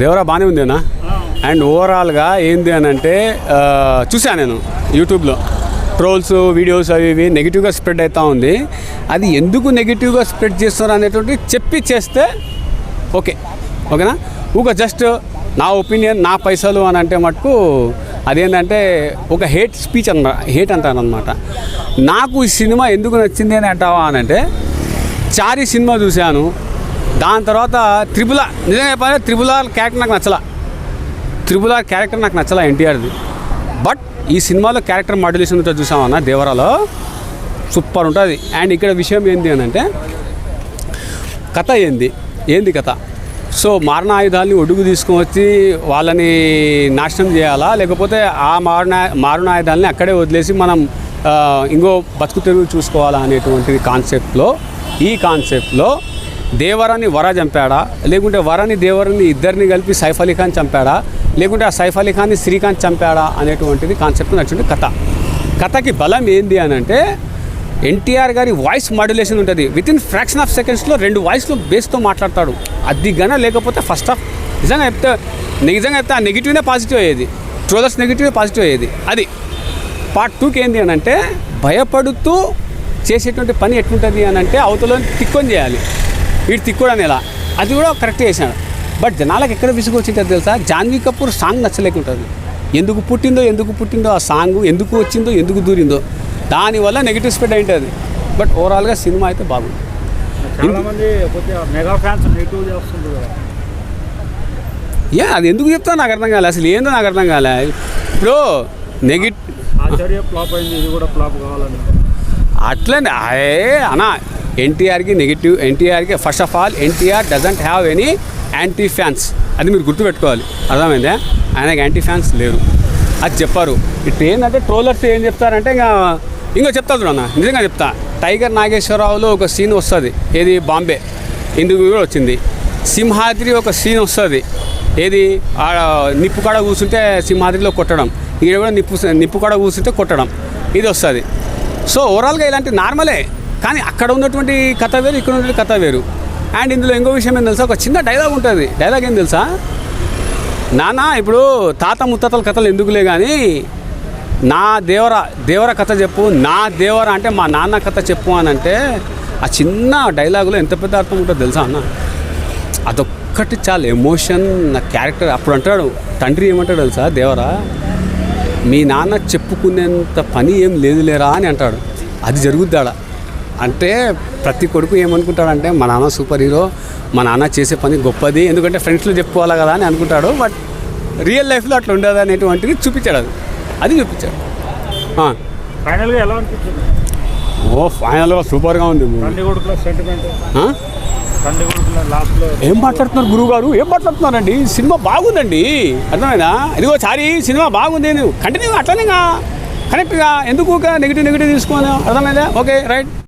దేవరా బాగానే ఉందేనా అండ్ ఓవరాల్గా ఏంది అని అంటే చూశాను నేను యూట్యూబ్లో. ట్రోల్స్ వీడియోస్ అవి ఇవి నెగిటివ్గా స్ప్రెడ్ అవుతూ ఉంది. అది ఎందుకు నెగిటివ్గా స్ప్రెడ్ చేస్తున్నారు అనేటువంటి చెప్పి చేస్తే ఓకే. ఓకేనా? ఊక జస్ట్ నా ఒపీనియన్ నా పైసలు అని అంటే మటుకు అదేంటంటే ఒక హేట్ స్పీచ్ అన్న హేట్ అంటాను అనమాట నాకు ఈ సినిమా ఎందుకు నచ్చింది అని అంటావా అని అంటే చారి సినిమా చూశాను. దాని తర్వాత త్రిపుల నిజంగా చెప్పాలి త్రిపుల క్యారెక్టర్ నాకు నచ్చల. త్రిపుల క్యారెక్టర్ నాకు నచ్చల ఎన్టీఆర్ది. బట్ ఈ సినిమాలో క్యారెక్టర్ మాడ్యులేషన్ ఉంటుంది చూసామన్న దేవరాలో సూపర్ ఉంటుంది. అండ్ ఇక్కడ విషయం ఏంటి అని అంటే కథ ఏంది? ఏంది కథ? సో మారణ ఆయుధాలని ఒడుగు తీసుకొని వచ్చి వాళ్ళని నాశనం చేయాలా? లేకపోతే ఆ మారణ మారణ ఆయుధాలని అక్కడే వదిలేసి మనం ఇంకో బతుకు తెరువు చూసుకోవాలా అనేటువంటిది కాన్సెప్ట్లో ఈ కాన్సెప్ట్లో దేవరాన్ని వర చంపాడా? లేకుంటే వరని దేవరాన్ని ఇద్దరిని కలిపి సైఫ్ అలీ ఖాన్ చంపాడా? లేకుంటే ఆ సైఫ్ అలీ ఖాన్ని శ్రీకాంత్ చంపాడా అనేటువంటిది కాన్సెప్ట్ నచ్చింది కథ. కథకి బలం ఏంది అని అంటే ఎన్టీఆర్ గారి వాయిస్ మాడ్యులేషన్ ఉంటుంది. విత్ ఇన్ ఫ్రాక్షన్ ఆఫ్ సెకండ్స్లో రెండు వాయిస్లు బేస్తో మాట్లాడతాడు. అది గన లేకపోతే ఫస్ట్ ఆఫ్ నిజంగా చెప్తే నిజంగా చెప్తే ఆ నెగిటివ్నే పాజిటివ్ అయ్యేది. ట్రోలర్స్ నెగిటివ్ పాజిటివ్ అయ్యేది. అది. పార్ట్ టూకి ఏంటి అని అంటే భయపడుతూ చేసేటువంటి పని ఎట్లుంటుంది అని అంటే అవతల తిక్కొని చేయాలి. వీడు తిక్కోడని ఎలా అది కూడా కరెక్ట్ చేశాడు. బట్ జనాలకు ఎక్కడ విసుగు వచ్చిందో తెలుసా? జాన్వీ కపూర్ సాంగ్ నచ్చలేకుంటుంది. ఎందుకు పుట్టిందో ఎందుకు పుట్టిందో ఆ సాంగ్ ఎందుకు వచ్చిందో ఎందుకు దూరిందో దానివల్ల నెగిటివ్ స్ప్రెడ్ అయింటుంది. బట్ ఓవరాల్గా సినిమా అయితే బాగుంది. నెగిటివ్ ఏ అది ఎందుకు చెప్తా నాకు అర్థం కాలే. అసలు ఏందో నాకు అర్థం కాలే. ఇప్పుడు నెగిట్ ఆచార్య ఫ్లాప్ అయింది ఇది కూడా ఫ్లాప్ కావాలని. అట్లనే ఏ అనా ఎన్టీఆర్కి నెగిటివ్ ఎన్టీఆర్కి first of all NTR doesn't have any anti fans అది మీరు గుర్తుపెట్టుకోవాలి. అర్థమైందా? ఆయనకి యాంటీ ఫ్యాన్స్ లేరు. అది చెప్పారు. ఇటు ఏంటంటే ట్రోలర్స్ ఏం చెప్తారంటే ఇంకా ఇంకో చెప్తా చూడన్న నిజంగా చెప్తా. టైగర్ నాగేశ్వరరావులో ఒక సీన్ వస్తుంది. ఏది? బాంబే. ఇందుకు కూడా వచ్చింది. సింహాద్రి ఒక సీన్ వస్తుంది. ఏది? నిప్పు కాడ కూర్చుంటే సింహాద్రిలో కొట్టడం. ఈడ కూడా నిప్పు నిప్పు కాడ కూర్చుంటే కొట్టడం. ఇది వస్తుంది. సో ఓవరాల్గా ఇలాంటి నార్మలే. కానీ అక్కడ ఉన్నటువంటి కథ వేరు ఇక్కడ ఉన్నటువంటి కథ వేరు. అండ్ ఇందులో ఇంకో విషయం ఏం తెలుసా? ఒక చిన్న డైలాగ్ ఉంటుంది. డైలాగ్ ఏం తెలుసా? నాన్న ఇప్పుడు తాత ముత్తాతల కథలు ఎందుకులే కానీ నా దేవర దేవర కథ చెప్పు నా దేవర అంటే మా నాన్న కథ చెప్పు అని అంటే ఆ చిన్న డైలాగులో ఎంత పెద్ద అర్థం ఉంటుందో తెలుసా అన్న? అదొక్కటి చాలా ఎమోషన్ నా క్యారెక్టర్ అప్పుడు అంటాడు తండ్రి ఏమంటాడు తెలుసా? దేవరా మీ నాన్న చెప్పుకునేంత పని ఏం లేదులేరా అని అంటాడు. అది జరుగుద్దాడా అంటే ప్రతి కొడుకు ఏమనుకుంటాడంటే మా నాన్న సూపర్ హీరో మా నాన్న చేసే పని గొప్పది ఎందుకంటే ఫ్రెండ్స్లో చెప్పుకోవాలి కదా అని అనుకుంటాడు. బట్ రియల్ లైఫ్లో అట్లా ఉండదు అనేటువంటిది చూపించాడు అది. అది చూపించాడు. ఫైనల్గా ఎలా అనిపించింది? ఓ ఫైనల్గా సూపర్గా ఉంది. ఏం మాట్లాడుతున్నారు గురువు గారు ఏం మాట్లాడుతున్నారండి? సినిమా బాగుందండి. అర్థమైనా ఇదిగో చారి సినిమా బాగుంది. కంటిన్యూ అట్లనేగా కరెక్ట్గా ఎందుకు నెగిటివ్ నెగిటివ్ తీసుకోవాలి? అర్థమైందా? Okay right.